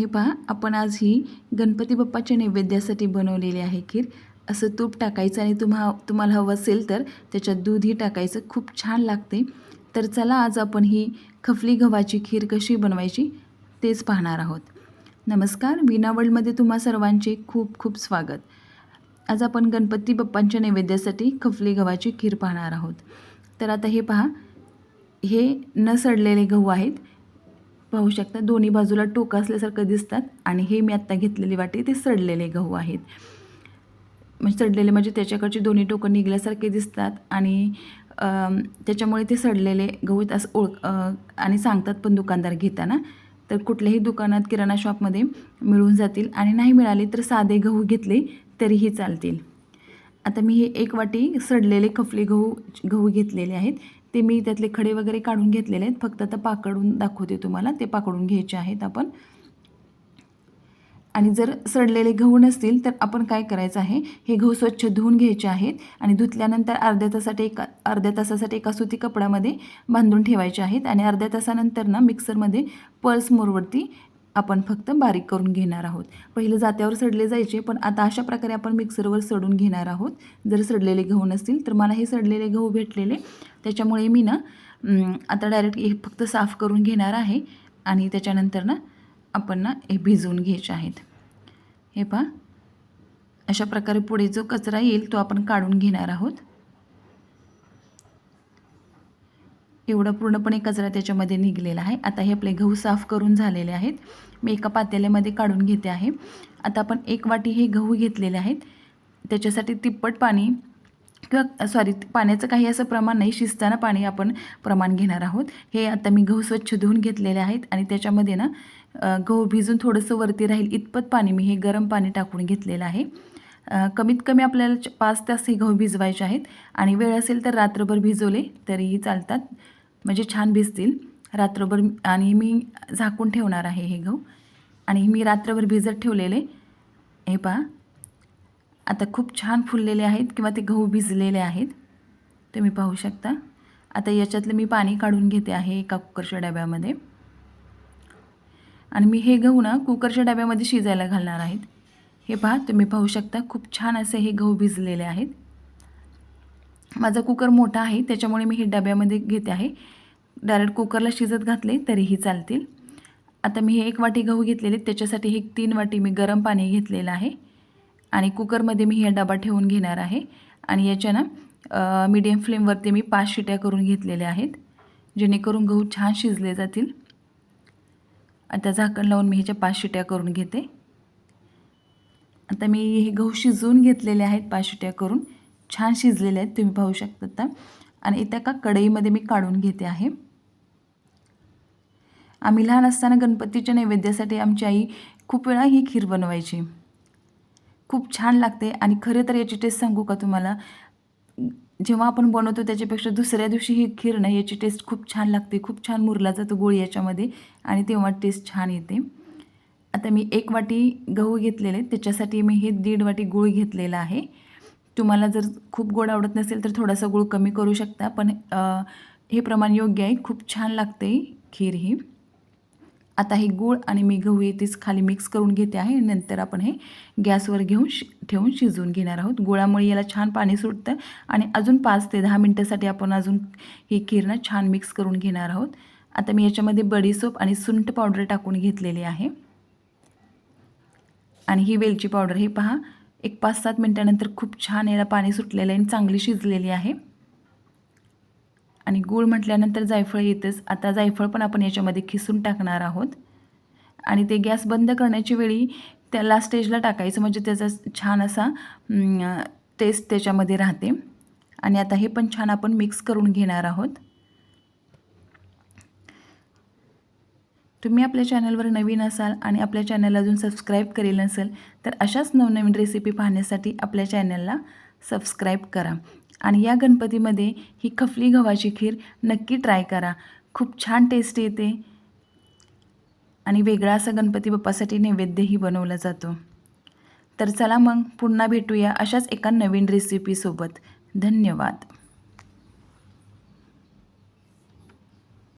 हे पहा आपण आज ही गणपती बाप्पाच्या नैवेद्यासाठी बनवलेली आहे खीर. असं तूप टाकायचं आणि तुम्हा तुम्हाला हवं असेल तर त्याच्यात दूधही टाकायचं. खूप छान लागते. तर चला आज आपण ही खफली गव्हाची खीर कशी बनवायची तेच पाहणार आहोत. नमस्कार विना वर्ल्डमध्ये तुम्हा सर्वांचे खूप खूप स्वागत. आज आपण गणपती बाप्पांच्या नैवेद्यासाठी खफली गव्हाची खीर पाहणार आहोत. तर आता हे पहा हे न सडलेले गहू आहेत. पाहू शकता दोन्ही बाजूला टोक असल्यासारखं दिसतात आणि हे मी आत्ता घेतलेली वाटी ते सडलेले गहू आहेत. म्हणजे सडलेले म्हणजे त्याच्याकडचे दोन्ही टोकं निघल्यासारखे दिसतात आणि त्याच्यामुळे ते सडलेले गहू असं ओळख आणि सांगतात पण दुकानदार घेताना तर कुठल्याही दुकानात किराणा शॉपमध्ये मिळून जातील आणि नाही मिळाले तर साधे गहू घेतले तरीही चालतील. आता मी हे एक वाटी सडलेले खपले गहू गहू घेतलेले आहेत. ते मी त्यातले खडे वगैरे काढून घेतलेले आहेत. फक्त आता पाकडून दाखवते तुम्हाला. ते पाकडून घ्यायचे आहेत आपण. आणि जर सडलेले गहू नसतील तर आपण काय करायचं आहे? हे गहू स्वच्छ धुवून घ्यायचे आहेत आणि धुतल्यानंतर अर्ध्या तासासाठी एका अर्ध्या तासासाठी एका सुती कपड्यामध्ये बांधून ठेवायचे आहेत. आणि अर्ध्या तासानंतर ना मिक्सरमध्ये पल्स मोरवरती आपण फक्त बारीक करून घेणार आहोत. पहिले जात्यावर सडले जायचे पण आता अशा प्रकारे आपण मिक्सरवर सडून घेणार आहोत. जर सडलेले गहू नसतील तर मला हे सडलेले गहू भेटलेले. त्याच्यामुळे मी ना आता डायरेक्ट हे फक्त साफ करून घेणार आहे आणि त्याच्यानंतर ना आपण ना हे भिजवून घ्यायचे आहेत. हे पहा. अशा प्रकारे पुढे जो कचरा येईल तो आपण काढून घेणार आहोत. एवढा पूर्णपणे कचरा त्याच्यामध्ये निघलेला आहे. आता हे आपले गहू साफ करून झालेले आहेत. मी एका पातेल्यामध्ये काढून घेते आहे. आता आपण एक वाटी हे गहू घेतलेले आहेत. त्याच्यासाठी तिप्पट पाणी किंवा सॉरी पाण्याचं काही असं प्रमाण नाही शिजताना पाणी आपण प्रमाण घेणार आहोत. हे आता मी गहू स्वच्छ धुवून घेतलेले आहेत आणि त्याच्यामध्ये ना गहू भिजून थोडंसं वरती राहील इतपत पाणी मी हे गरम पाणी टाकून घेतलेलं आहे. कमीत कमी आपल्याला पाच तास हे गहू भिजवायचे आहेत. आणि वेळ असेल तर रात्रभर भिजवले तरीही चालतात. म्हणजे छान भिजतील. रात्रभर आणि मी झाकून ठेवणार आहे हे गहू. आणि मी रात्रभर भिजत ठेवलेले. हे पहा. आता खूप छान फुललेले आहेत किंवा ते गहू भिजलेले आहेत. तुम्ही पाहू शकता. आता याच्यातलं मी पाणी काढून घेते आहे एका कुकरच्या डब्यामध्ये. आणि मी हे गहू ना कुकरच्या डब्यामध्ये शिजायला घालणार आहेत. हे पहा तुम्ही पाहू शकता खूप छान असे हे गहू भिजलेले आहेत. माझा कुकर मोठा आहे त्याच्यामुळे मी हे डब्यामध्ये घेते आहे. डायरेक्ट कुकरला शिजत घातले तरीही चालतील. आता मी हे एक वाटी गहू घेतलेले त्याच्यासाठी हे तीन वाटी मी गरम पाणी घेतलेलं आहे. आणि कुकरमध्ये मी हे डबा ठेवून घेणार आहे. आणि याच्या ना मीडियम फ्लेमवरती मी पाच शिट्या करून घेतलेल्या आहेत जेणेकरून गहू छान शिजले जातील. आता झाकण लावून मी ह्याच्या पाच शिट्या करून घेते. आता मी हे गहू शिजवून घेतलेले आहेत पाच शिट्या करून. छान शिजलेले आहेत तुम्ही पाहू शकता आता. आणि इथं का कढईमध्ये मी काढून घेते आहे. आम्ही लहान असताना गणपतीच्या नैवेद्यासाठी आमची आई खूप वेळा ही खीर बनवायची. खूप छान लागते. आणि खरं तर याची टेस्ट सांगू का तुम्हाला? जेव्हा आपण बनवतो त्याच्यापेक्षा दुसऱ्या दिवशी ही खीर ना याची टेस्ट खूप छान लागते. खूप छान मुरला जातो गोळी याच्यामध्ये आणि तेव्हा टेस्ट छान येते. आता मी एक वाटी गहू घेतलेले त्याच्यासाठी मी हे दीड वाटी गूळ घेतलेला आहे. तुम्हाला जर खूप गोड आवडत नसेल तर थोडासा गूळ कमी करू शकता पण हे प्रमाण योग्य आहे. खूप छान लागते खीर ही. आता हे गूळ आणि मी गहू हे तेच खाली मिक्स करून घेते आहे. नंतर आपण हे गॅसवर घेऊन शि ठेवून शिजवून घेणार आहोत. गुळामुळे याला छान पाणी सुटतं आणि अजून पाच ते दहा मिनटासाठी आपण अजून ही किरणं छान मिक्स करून घेणार आहोत. आता मी याच्यामध्ये बडीसोप आणि सुंठ पावडर टाकून घेतलेली आहे. आणि ही वेलची पावडर हे पहा एक पाच सात मिनटानंतर खूप छान याला पाणी सुटलेलं आहे आणि चांगली शिजलेली आहे. आणि गूळ म्हटल्यानंतर जायफळ येतच. आता जायफळ पण आपण याच्यामध्ये खिसून टाकणार आहोत. आणि ते गॅस बंद करण्याची वेळी त्याला स्टेजला टाकायचं म्हणजे त्याचा छान असा टेस्ट त्याच्यामध्ये राहते. आणि आता हे पण छान आपण मिक्स करून घेणार आहोत. तुम्ही आपल्या चॅनलवर नवीन असाल आणि आपल्या चॅनल अजून सबस्क्राईब केलेलं नसेल तर अशाच नवनवीन रेसिपी पाहण्यासाठी आपल्या चॅनलला सबस्क्राईब करा. आणि या गणपतीमध्ये ही खपली गव्हाची खीर नक्की ट्राय करा. खूप छान टेस्ट येते. आणि वेगळा असा गणपती बाप्पासाठी नैवेद्यही बनवला जातो. तर चला मग पुन्हा भेटूया अशाच एका नवीन रेसिपीसोबत धन्यवाद.